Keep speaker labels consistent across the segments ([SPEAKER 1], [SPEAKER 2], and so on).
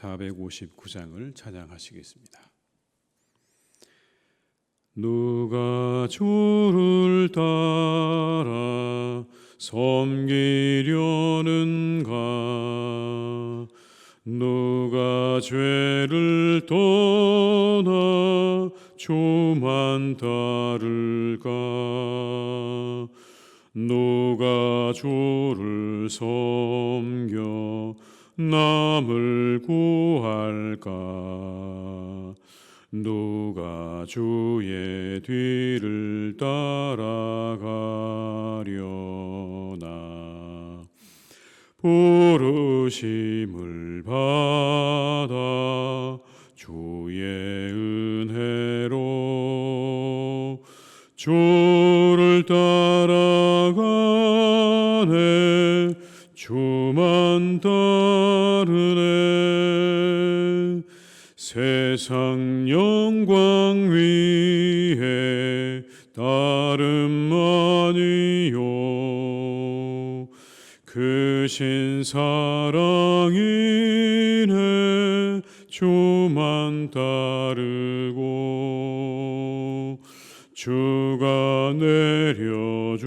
[SPEAKER 1] (459장을) 찬양하시겠습니다. 누가 주를 따라 섬기려는가 누가 죄를 떠나 주만 따를까 누가 주를 섬겨 남을 구할까? 누가 주의 뒤를 따라가려나? 부르심을 받아 주의 은혜로 주 따르네. 세상 영광 위에 다름 아니요. 그 신 사랑이네 주만 따르고 주가 내려주신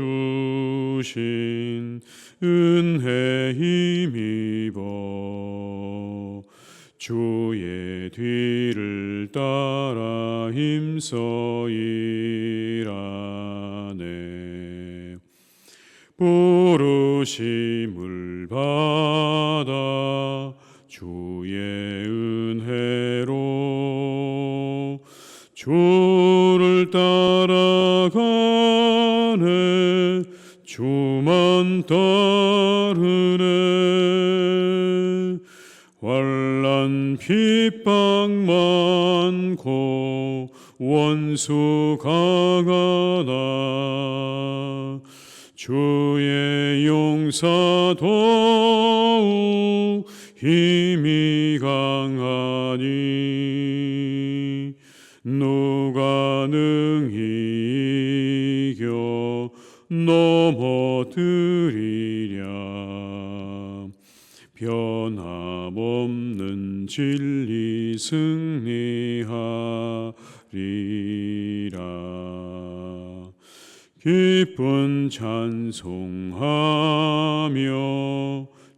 [SPEAKER 1] 은혜 힘입어 주의 뒤를 따라 힘써 일하네. 부르심을 받아 주의 은혜로 주를 따라가네 주만 따르네. 환란 핍박 많고 원수 강하나. 주의 용사 더욱 힘이 강하니. 누가 능히 넘어뜨리랴 변함없는 진리 승리하리라. 기쁜 찬송하며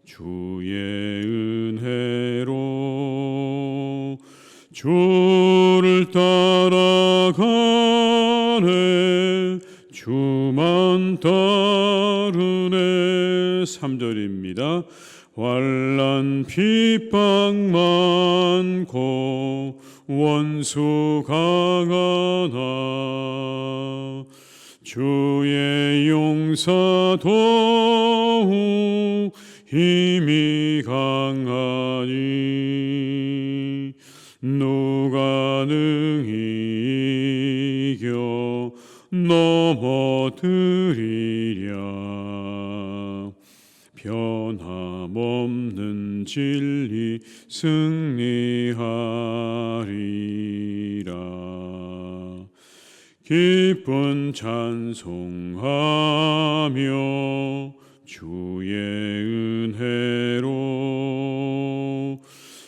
[SPEAKER 1] 주의 은혜로 주를 따라 3절입니다. 환란 핍박 많고 원수 강하나. 주의 용사 더욱 힘이 강하니. 누가 능히 이겨 넘어뜨리랴 변함없는 진리 승리하리라. 기쁜 찬송하며 주의 은혜로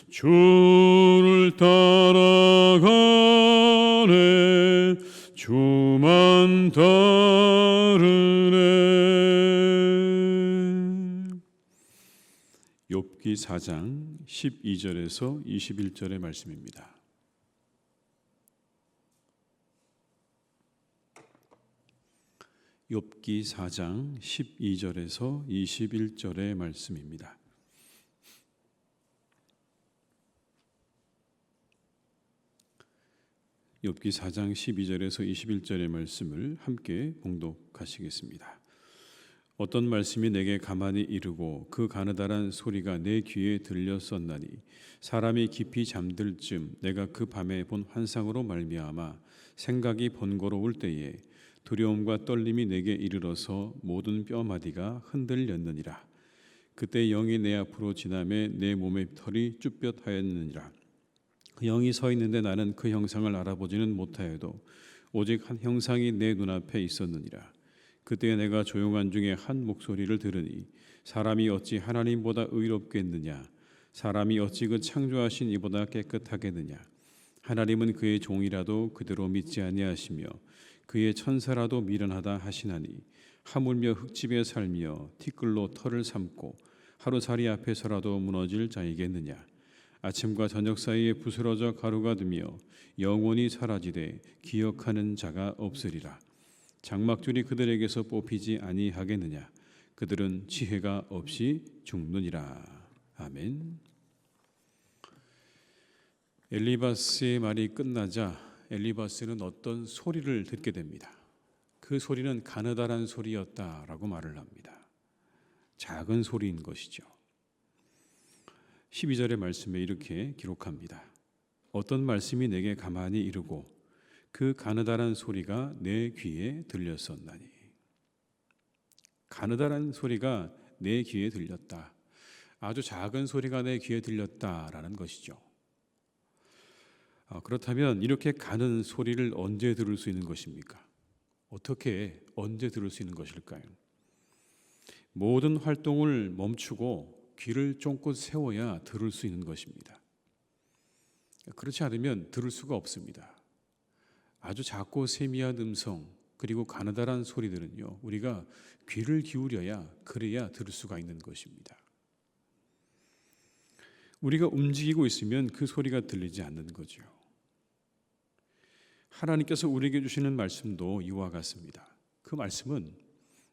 [SPEAKER 1] 주를 따라가네. 주만 따르 네 욥기 4장 12절에서 21절의 말씀입니다. 욥기 4장 12절에서 21절의 말씀입니다. 욥기 4장 12절에서 21절의 말씀을 함께 봉독하시겠습니다. 어떤 말씀이 내게 가만히 이르고 그 가느다란 소리가 내 귀에 들렸었나니 사람이 깊이 잠들 쯤 내가 그 밤에 본 환상으로 말미암아 생각이 번거로울 때에 두려움과 떨림이 내게 이르러서 모든 뼈마디가 흔들렸느니라. 그때 영이 내 앞으로 지나매 내 몸의 털이 쭈뼛하였느니라. 그 영이 서 있는데 나는 그 형상을 알아보지는 못하여도 오직 한 형상이 내 눈앞에 있었느니라 그때 내가 조용한 중에 한 목소리를 들으니 사람이 어찌 하나님보다 의롭겠느냐? 사람이 어찌 그 창조하신 이보다 깨끗하겠느냐? 하나님은 그의 종이라도 그대로 믿지 아니하시며 그의 천사라도 미련하다 하시나니 하물며 흙집에 살며 티끌로 털을 삼고 하루살이 앞에서라도 무너질 자이겠느냐? 아침과 저녁 사이에 부스러져 가루가 되며 영원히 사라지되 기억하는 자가 없으리라 장막줄이 그들에게서 뽑히지 아니하겠느냐 그들은 지혜가 없이 죽느니라 아멘 엘리바스의 말이 끝나자 엘리바스는 어떤 소리를 듣게 됩니다. 그 소리는 가느다란 소리였다라고 말을 합니다. 작은 소리인 것이죠. 12절의 말씀에 이렇게 기록합니다. 어떤 말씀이 내게 가만히 이르고 그 가느다란 소리가 내 귀에 들렸었나니. 가느다란 소리가 내 귀에 들렸다. 아주 작은 소리가 내 귀에 들렸다라는 것이죠. 아, 그렇다면 이렇게 가는 소리를 언제 들을 수 있는 것입니까? 어떻게 언제 들을 수 있는 것일까요? 모든 활동을 멈추고 귀를 쫑긋 세워야 들을 수 있는 것입니다. 그렇지 않으면 들을 수가 없습니다. 아주 작고 세미한 음성 그리고 가느다란 소리들은요 우리가 귀를 기울여야 그래야 들을 수가 있는 것입니다. 우리가 움직이고 있으면 그 소리가 들리지 않는 거죠. 하나님께서 우리에게 주시는 말씀도 이와 같습니다. 그 말씀은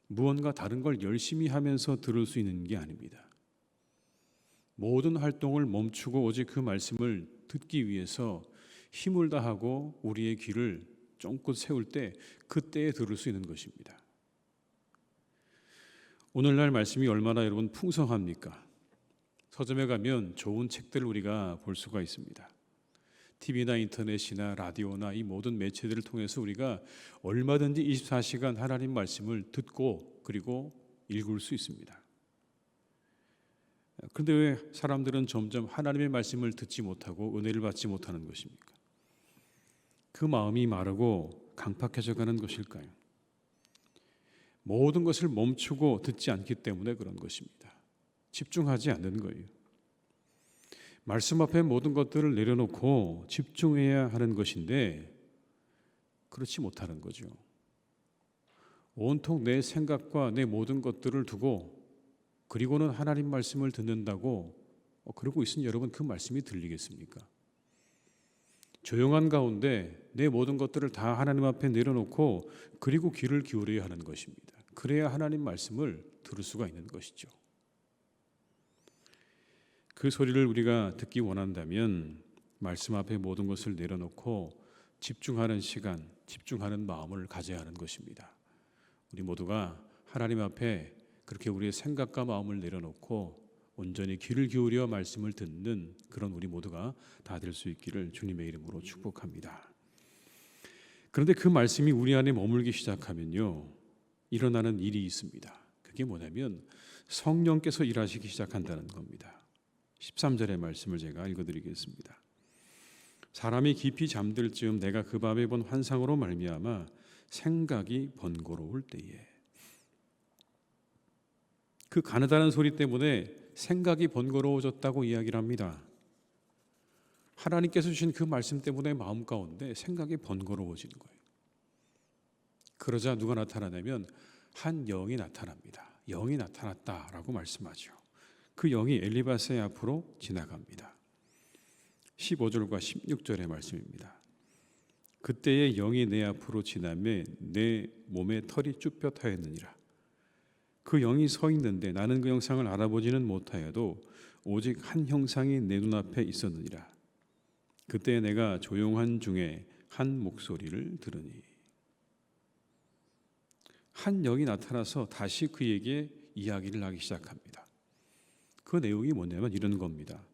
[SPEAKER 1] 무언가 다른 걸 열심히 하면서 들을 수 있는 게 아닙니다. 모든 활동을 멈추고 오직 그 말씀을 듣기 위해서 힘을 다하고 우리의 귀를 쫑긋 세울 때 그때에 들을 수 있는 것입니다. 오늘날 말씀이 얼마나 여러분 풍성합니까? 서점에 가면 좋은 책들을 우리가 볼 수가 있습니다. TV나 인터넷이나 라디오나 이 모든 매체들을 통해서 우리가 얼마든지 24시간 하나님 말씀을 듣고 그리고 읽을 수 있습니다. 그런데 왜 사람들은 점점 하나님의 말씀을 듣지 못하고 은혜를 받지 못하는 것입니까? 그 마음이 마르고 강팍해져 가는 것일까요? 모든 것을 멈추고 듣지 않기 때문에 그런 것입니다. 집중하지 않는 거예요. 말씀 앞에 모든 것들을 내려놓고 집중해야 하는 것인데 그렇지 못하는 거죠. 온통 내 생각과 내 모든 것들을 두고 그리고는 하나님 말씀을 듣는다고 어, 그러고 있으니 여러분 그 말씀이 들리겠습니까? 조용한 가운데 내 모든 것들을 다 하나님 앞에 내려놓고 그리고 귀를 기울여야 하는 것입니다. 그래야 하나님 말씀을 들을 수가 있는 것이죠. 그 소리를 우리가 듣기 원한다면 말씀 앞에 모든 것을 내려놓고 집중하는 시간, 집중하는 마음을 가져야 하는 것입니다. 우리 모두가 하나님 앞에 그렇게 우리의 생각과 마음을 내려놓고 온전히 귀를 기울여 말씀을 듣는 그런 우리 모두가 다 될 수 있기를 주님의 이름으로 축복합니다. 그런데 그 말씀이 우리 안에 머물기 시작하면요. 일어나는 일이 있습니다. 그게 뭐냐면 성령께서 일하시기 시작한다는 겁니다. 13절의 말씀을 제가 읽어 드리겠습니다. 사람이 깊이 잠들 즈음 내가 그 밤에 본 환상으로 말미암아 생각이 번거로울 때에 그 가느다란 소리 때문에 생각이 번거로워졌다고 이야기를 합니다. 하나님께서 주신 그 말씀 때문에 마음 가운데 생각이 번거로워지는 거예요. 그러자 누가 나타나냐면 한 영이 나타납니다. 영이 나타났다라고 말씀하죠. 그 영이 엘리바스의 앞으로 지나갑니다. 15절과 16절의 말씀입니다. 그때의 영이 내 앞으로 지나매 내 몸에 털이 쭈뼛하였느니라. 그 영이 서 있는데 나는 그 형상을 알아보지는 못하여도 오직 한 형상이 내 눈앞에 있었느니라. 그때 내가 조용한 중에 한 목소리를 들으니 한 영이 나타나서 다시 그에게 이야기를 하기 시작합니다. 그 내용이 뭐냐면 이런 겁니다.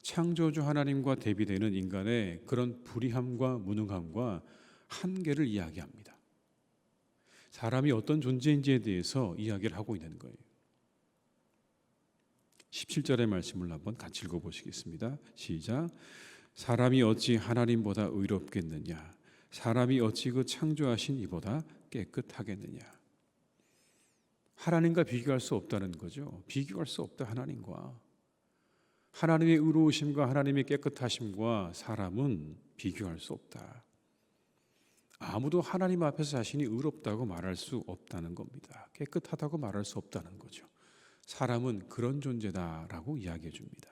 [SPEAKER 1] 창조주 하나님과 대비되는 인간의 그런 불의함과 무능함과 한계를 이야기합니다. 사람이 어떤 존재인지에 대해서 이야기를 하고 있는 거예요. 17절의 말씀을 한번 같이 읽어 보시겠습니다. 시작. 사람이 어찌 하나님보다 의롭겠느냐? 사람이 어찌 그 창조하신 이보다 깨끗하겠느냐? 하나님과 비교할 수 없다는 거죠. 비교할 수 없다 하나님과. 하나님의 의로우심과 하나님의 깨끗하심과 사람은 비교할 수 없다. 아무도 하나님 앞에서 자신이 의롭다고 말할 수 없다는 겁니다. 깨끗하다고 말할 수 없다는 거죠. 사람은 그런 존재다라고 이야기해 줍니다.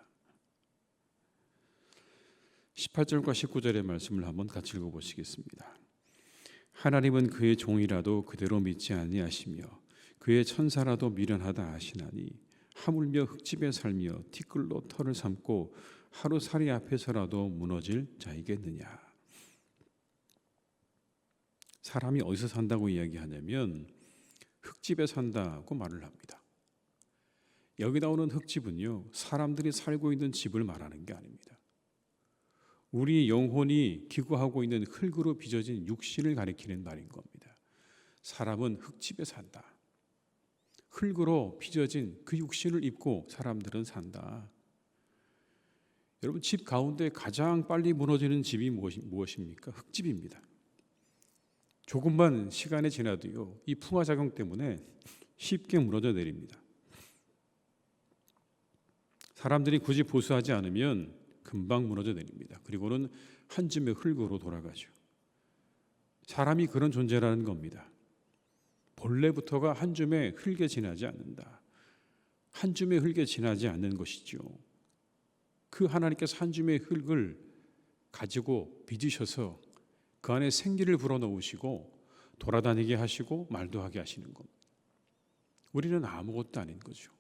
[SPEAKER 1] 18절과 19절의 말씀을 한번 같이 읽어 보시겠습니다. 하나님은 그의 종이라도 그대로 믿지 아니하시며 그의 천사라도 미련하다 하시나니 하물며 흙집에 살며 티끌로 털을 삼고 하루살이 앞에서라도 무너질 자이겠느냐. 사람이 어디서 산다고 이야기하냐면 흙집에 산다고 말을 합니다. 여기 나오는 흙집은요, 사람들이 살고 있는 집을 말하는 게 아닙니다. 우리 영혼이 기구하고 있는 흙으로 빚어진 육신을 가리키는 말인 겁니다. 사람은 흙집에 산다. 흙으로 빚어진 그 육신을 입고 사람들은 산다. 여러분 집 가운데 가장 빨리 무너지는 집이 무엇입니까? 흙집입니다. 조금만 시간이 지나도요, 이 풍화 작용 때문에 쉽게 무너져 내립니다. 사람들이 굳이 보수하지 않으면 금방 무너져 내립니다. 그리고는 한 줌의 흙으로 돌아가죠. 사람이 그런 존재라는 겁니다. 본래부터가 한 줌의 흙에 지나지 않는다. 한 줌의 흙에 지나지 않는 것이죠. 그 하나님께서 한 줌의 흙을 가지고 빚으셔서 그 안에 생기를 불어넣으시고 돌아다니게 하시고 말도 하게 하시는 것. 우리는 아무것도 아닌 거죠.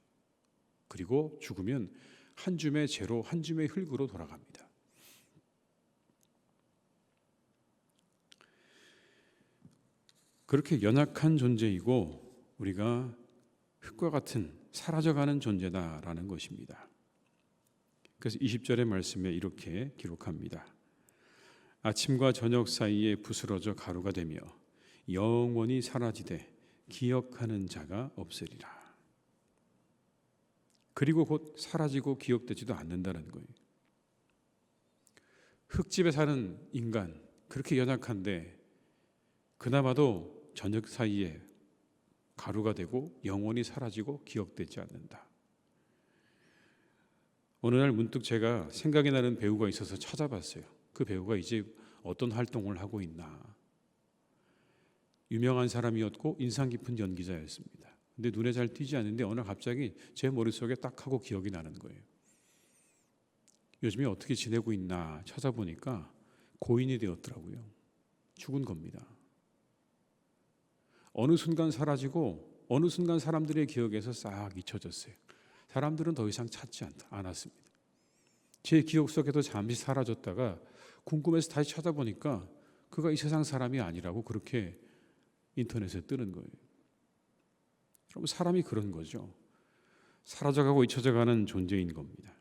[SPEAKER 1] 그리고 죽으면 한 줌의 재로 한 줌의 흙으로 돌아갑니다. 그렇게 연약한 존재이고 우리가 흙과 같은 사라져가는 존재다라는 것입니다. 그래서 20절의 말씀에 이렇게 기록합니다. 아침과 저녁 사이에 부스러져 가루가 되며 영원히 사라지되 기억하는 자가 없으리라. 그리고 곧 사라지고 기억되지도 않는다는 거예요. 흙집에 사는 인간 그렇게 연약한데 그나마도 저녁 사이에 가루가 되고 영원히 사라지고 기억되지 않는다. 어느 날 문득 제가 생각이 나는 배우가 있어서 찾아봤어요. 그 배우가 이제 어떤 활동을 하고 있나. 유명한 사람이었고 인상 깊은 연기자였습니다. 근데 눈에 잘 띄지 않는데 어느 날 갑자기 제 머릿속에 딱 하고 기억이 나는 거예요. 요즘에 어떻게 지내고 있나 찾아보니까 고인이 되었더라고요. 죽은 겁니다. 어느 순간 사라지고 어느 순간 사람들의 기억에서 싹 잊혀졌어요. 사람들은 더 이상 찾지 않았습니다. 제 기억 속에도 잠시 사라졌다가 궁금해서 다시 찾아보니까 그가 이 세상 사람이 아니라고 그렇게 인터넷에 뜨는 거예요. 여러분 사람이 그런 거죠. 사라져가고 잊혀져가는 존재인 겁니다.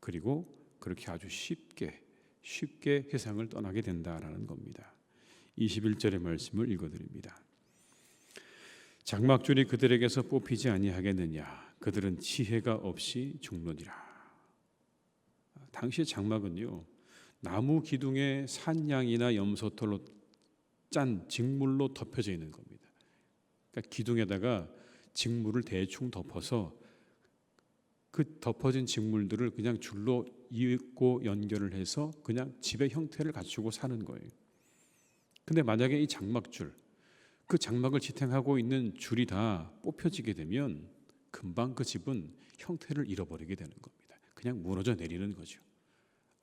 [SPEAKER 1] 그리고 그렇게 아주 쉽게 쉽게 세상을 떠나게 된다라는 겁니다. 21절의 말씀을 읽어드립니다. 장막줄이 그들에게서 뽑히지 아니하겠느냐? 그들은 지혜가 없이 죽느니라. 당시의 장막은요 나무 기둥에 산양이나 염소털로 짠 직물로 덮여져 있는 겁니다. 그러니까 기둥에다가 직물을 대충 덮어서 그 덮어진 직물들을 그냥 줄로 이고 연결을 해서 그냥 집의 형태를 갖추고 사는 거예요. 근데 만약에 이 장막줄, 그 장막을 지탱하고 있는 줄이 다 뽑혀지게 되면 금방 그 집은 형태를 잃어버리게 되는 겁니다. 그냥 무너져 내리는 거죠.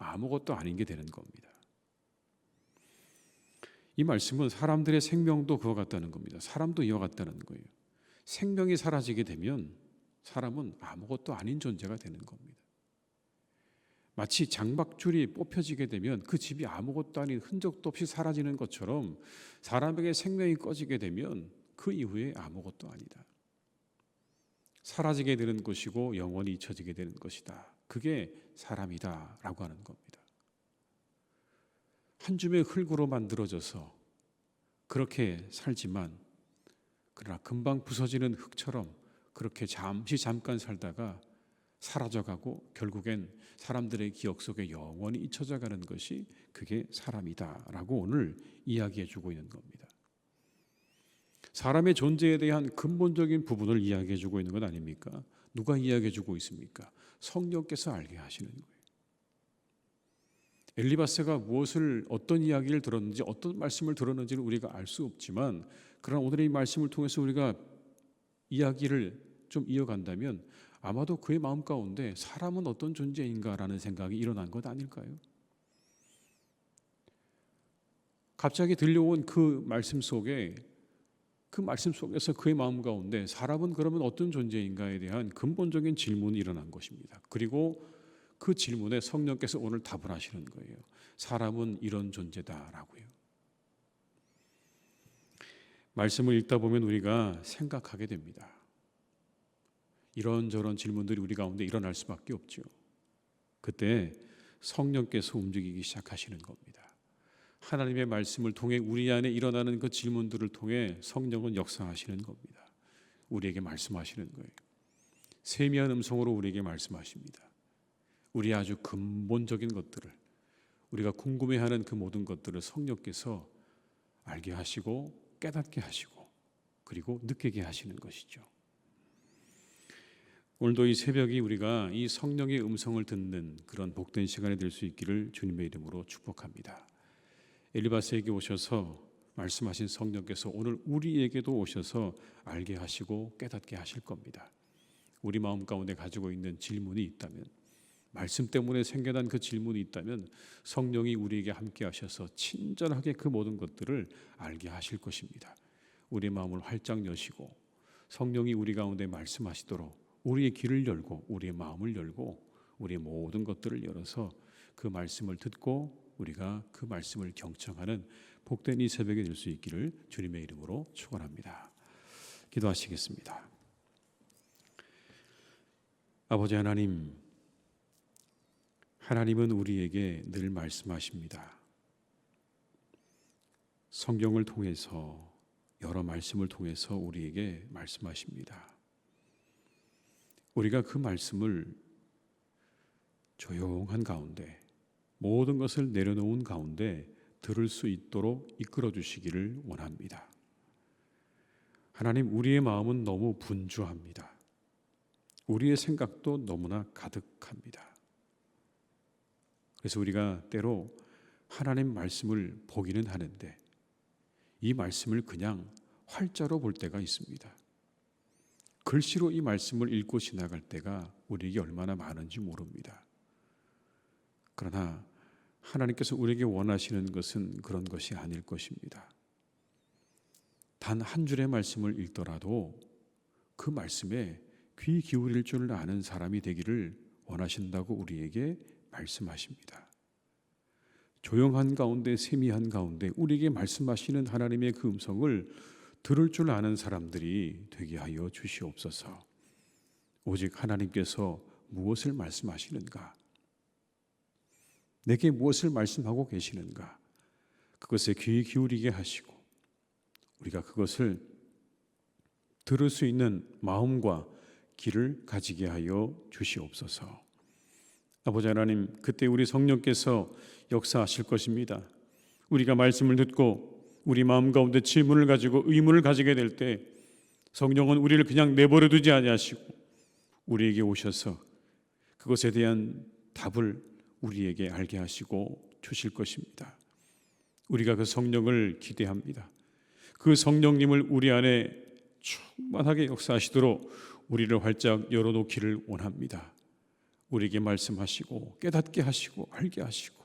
[SPEAKER 1] 아무것도 아닌 게 되는 겁니다. 이 말씀은 사람들의 생명도 그와 같다는 겁니다. 사람도 이와 같다는 거예요. 생명이 사라지게 되면 사람은 아무것도 아닌 존재가 되는 겁니다. 마치 장박줄이 뽑혀지게 되면 그 집이 아무것도 아닌 흔적도 없이 사라지는 것처럼 사람에게 생명이 꺼지게 되면 그 이후에 아무것도 아니다. 사라지게 되는 것이고 영원히 잊혀지게 되는 것이다. 그게 사람이다 라고 하는 겁니다. 한 줌의 흙으로 만들어져서 그렇게 살지만 그러나 금방 부서지는 흙처럼 그렇게 잠시 잠깐 살다가 사라져가고 결국엔 사람들의 기억 속에 영원히 잊혀져 가는 것이 그게 사람이다 라고 오늘 이야기해 주고 있는 겁니다. 사람의 존재에 대한 근본적인 부분을 이야기해 주고 있는 것 아닙니까? 누가 이야기해 주고 있습니까? 성령께서 알게 하시는 거예요. 엘리바스가 무엇을 어떤 이야기를 들었는지 어떤 말씀을 들었는지를 우리가 알 수 없지만 그러나 오늘의 이 말씀을 통해서 우리가 이야기를 좀 이어간다면 아마도 그의 마음 가운데 사람은 어떤 존재인가라는 생각이 일어난 것 아닐까요? 갑자기 들려온 그 말씀 속에 그 말씀 속에서 그의 마음 가운데 사람은 그러면 어떤 존재인가에 대한 근본적인 질문이 일어난 것입니다. 그리고 그 질문에 성령께서 오늘 답을 하시는 거예요. 사람은 이런 존재다라고요. 말씀을 읽다 보면 우리가 생각하게 됩니다. 이런저런 질문들이 우리 가운데 일어날 수밖에 없죠. 그때 성령께서 움직이기 시작하시는 겁니다. 하나님의 말씀을 통해 우리 안에 일어나는 그 질문들을 통해 성령은 역사하시는 겁니다. 우리에게 말씀하시는 거예요. 세미한 음성으로 우리에게 말씀하십니다. 우리 아주 근본적인 것들을 우리가 궁금해하는 그 모든 것들을 성령께서 알게 하시고 깨닫게 하시고 그리고 느끼게 하시는 것이죠. 오늘도 이 새벽이 우리가 이 성령의 음성을 듣는 그런 복된 시간이 될 수 있기를 주님의 이름으로 축복합니다. 엘리바스에게 오셔서 말씀하신 성령께서 오늘 우리에게도 오셔서 알게 하시고 깨닫게 하실 겁니다. 우리 마음 가운데 가지고 있는 질문이 있다면 말씀 때문에 생겨난 그 질문이 있다면 성령이 우리에게 함께 하셔서 친절하게 그 모든 것들을 알게 하실 것입니다. 우리 마음을 활짝 여시고 성령이 우리 가운데 말씀하시도록 우리의 귀를 열고 우리의 마음을 열고 우리의 모든 것들을 열어서 그 말씀을 듣고 우리가 그 말씀을 경청하는 복된 이 새벽이 될 수 있기를 주님의 이름으로 축원합니다. 기도하시겠습니다. 아버지 하나님 하나님은 우리에게 늘 말씀하십니다. 성경을 통해서 여러 말씀을 통해서 우리에게 말씀하십니다. 우리가 그 말씀을 조용한 가운데 모든 것을 내려놓은 가운데 들을 수 있도록 이끌어 주시기를 원합니다. 하나님, 우리의 마음은 너무 분주합니다. 우리의 생각도 너무나 가득합니다. 그래서 우리가 때로 하나님 말씀을 보기는 하는데 이 말씀을 그냥 활자로 볼 때가 있습니다. 글씨로 이 말씀을 읽고 지나갈 때가 우리에게 얼마나 많은지 모릅니다. 그러나 하나님께서 우리에게 원하시는 것은 그런 것이 아닐 것입니다. 단 한 줄의 말씀을 읽더라도 그 말씀에 귀 기울일 줄 아는 사람이 되기를 원하신다고 우리에게 말씀하십니다. 조용한 가운데 세미한 가운데 우리에게 말씀하시는 하나님의 그 음성을 들을 줄 아는 사람들이 되게 하여 주시옵소서. 오직 하나님께서 무엇을 말씀하시는가? 내게 무엇을 말씀하고 계시는가? 그것에 귀 기울이게 하시고 우리가 그것을 들을 수 있는 마음과 길을 가지게 하여 주시옵소서. 아버지 하나님, 그때 우리 성령께서 역사하실 것입니다. 우리가 말씀을 듣고 우리 마음 가운데 질문을 가지고 의문을 가지게 될 때 성령은 우리를 그냥 내버려 두지 아니하시고 우리에게 오셔서 그것에 대한 답을 우리에게 알게 하시고 주실 것입니다. 우리가 그 성령을 기대합니다. 그 성령님을 우리 안에 충만하게 역사하시도록 우리를 활짝 열어놓기를 원합니다. 우리에게 말씀하시고 깨닫게 하시고 알게 하시고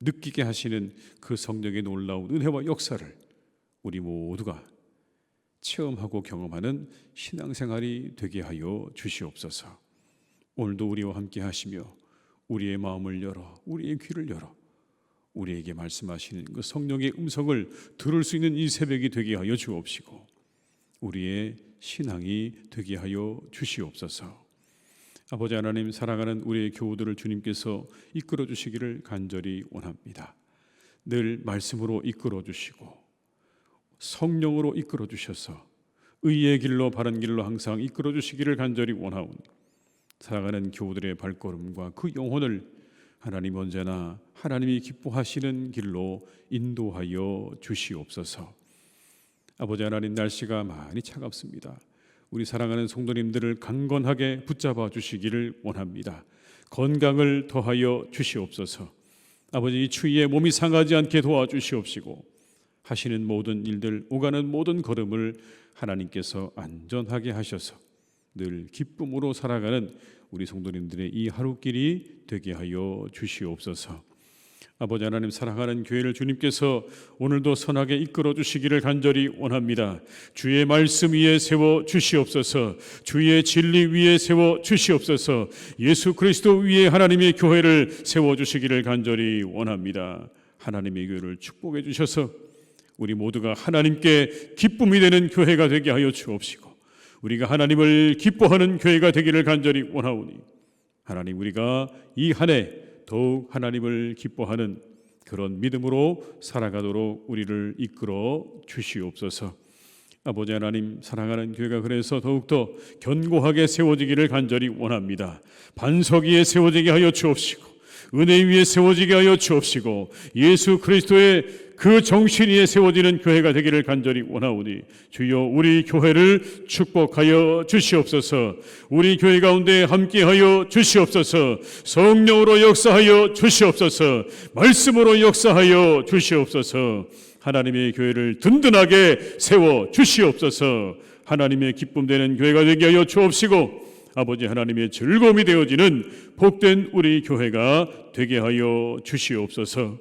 [SPEAKER 1] 느끼게 하시는 그 성령의 놀라운 은혜와 역사를 우리 모두가 체험하고 경험하는 신앙생활이 되게 하여 주시옵소서. 오늘도 우리와 함께 하시며 우리의 마음을 열어 우리의 귀를 열어 우리에게 말씀하시는 그 성령의 음성을 들을 수 있는 이 새벽이 되게 하여 주옵시고 우리의 신앙이 되게 하여 주시옵소서. 아버지 하나님 사랑하는 우리의 교우들을 주님께서 이끌어 주시기를 간절히 원합니다. 늘 말씀으로 이끌어 주시고 성령으로 이끌어 주셔서 의의 길로 바른 길로 항상 이끌어 주시기를 간절히 원하오니 사랑하는 교우들의 발걸음과 그 영혼을 하나님 언제나 하나님이 기뻐하시는 길로 인도하여 주시옵소서. 아버지 하나님 날씨가 많이 차갑습니다. 우리 사랑하는 성도님들을 강건하게 붙잡아 주시기를 원합니다. 건강을 더하여 주시옵소서. 아버지 이 추위에 몸이 상하지 않게 도와주시옵시고 하시는 모든 일들 오가는 모든 걸음을 하나님께서 안전하게 하셔서 늘 기쁨으로 살아가는 우리 성도님들의 이 하루길이 되게 하여 주시옵소서. 아버지 하나님 사랑하는 교회를 주님께서 오늘도 선하게 이끌어 주시기를 간절히 원합니다. 주의 말씀 위에 세워 주시옵소서. 주의 진리 위에 세워 주시옵소서. 예수 그리스도 위에 하나님의 교회를 세워 주시기를 간절히 원합니다. 하나님의 교회를 축복해 주셔서 우리 모두가 하나님께 기쁨이 되는 교회가 되게 하여 주옵시고 우리가 하나님을 기뻐하는 교회가 되기를 간절히 원하오니 하나님 우리가 이 한 해 더욱 하나님을 기뻐하는 그런 믿음으로 살아가도록 우리를 이끌어 주시옵소서. 아버지 하나님 사랑하는 교회가 그래서 더욱더 견고하게 세워지기를 간절히 원합니다. 반석 위에 세워지게 하여 주옵시고 은혜 위에 세워지게 하여 주옵시고 예수 그리스도의 그 정신 위에 세워지는 교회가 되기를 간절히 원하오니 주여 우리 교회를 축복하여 주시옵소서. 우리 교회 가운데 함께하여 주시옵소서. 성령으로 역사하여 주시옵소서. 말씀으로 역사하여 주시옵소서. 하나님의 교회를 든든하게 세워 주시옵소서. 하나님의 기쁨 되는 교회가 되게 하여 주옵시고 아버지 하나님의 즐거움이 되어지는 복된 우리 교회가 되게 하여 주시옵소서.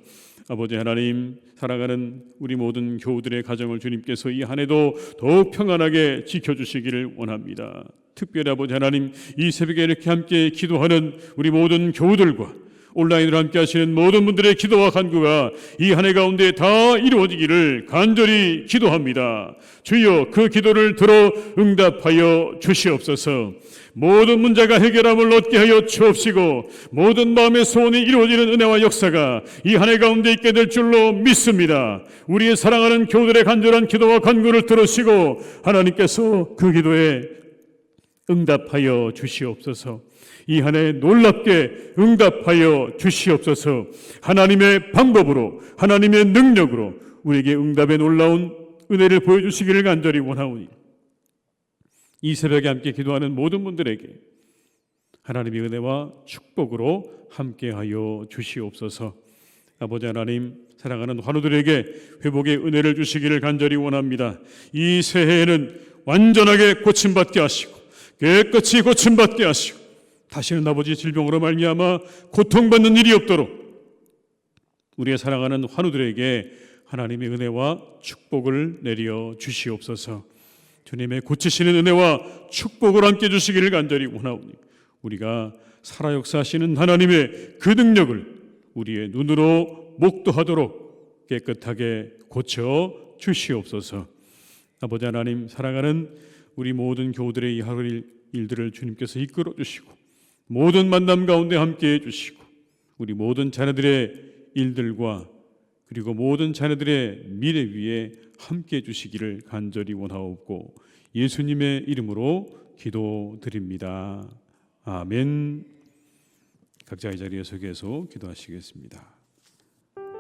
[SPEAKER 1] 아버지 하나님 사랑하는 우리 모든 교우들의 가정을 주님께서 이 한 해도 더욱 평안하게 지켜주시기를 원합니다. 특별히 아버지 하나님 이 새벽에 이렇게 함께 기도하는 우리 모든 교우들과 온라인으로 함께 하시는 모든 분들의 기도와 간구가 이 한 해 가운데 다 이루어지기를 간절히 기도합니다. 주여 그 기도를 들어 응답하여 주시옵소서. 모든 문제가 해결함을 얻게 하여 주옵시고 모든 마음의 소원이 이루어지는 은혜와 역사가 이 한 해 가운데 있게 될 줄로 믿습니다. 우리의 사랑하는 교우들의 간절한 기도와 간구를 들으시고 하나님께서 그 기도에 응답하여 주시옵소서. 이 한 해 놀랍게 응답하여 주시옵소서. 하나님의 방법으로 하나님의 능력으로 우리에게 응답의 놀라운 은혜를 보여주시기를 간절히 원하오니 이 새벽에 함께 기도하는 모든 분들에게 하나님의 은혜와 축복으로 함께하여 주시옵소서. 아버지 하나님 사랑하는 환우들에게 회복의 은혜를 주시기를 간절히 원합니다. 이 새해에는 완전하게 고침받게 하시고 깨끗이 고침받게 하시고 다시는 아버지 질병으로 말미암아 고통받는 일이 없도록 우리의 사랑하는 환우들에게 하나님의 은혜와 축복을 내려 주시옵소서. 주님의 고치시는 은혜와 축복을 함께 주시기를 간절히 원하오니 우리가 살아 역사하시는 하나님의 그 능력을 우리의 눈으로 목도하도록 깨끗하게 고쳐 주시옵소서. 아버지 하나님 사랑하는 우리 모든 교우들의 이 하루 일, 일들을 주님께서 이끌어 주시고 모든 만남 가운데 함께 해 주시고 우리 모든 자녀들의 일들과 그리고 모든 자녀들의 미래 위에 함께 해 주시기를 간절히 원하옵고 예수님의 이름으로 기도드립니다. 아멘. 각자 이 자리에 서계서 기도하시겠습니다.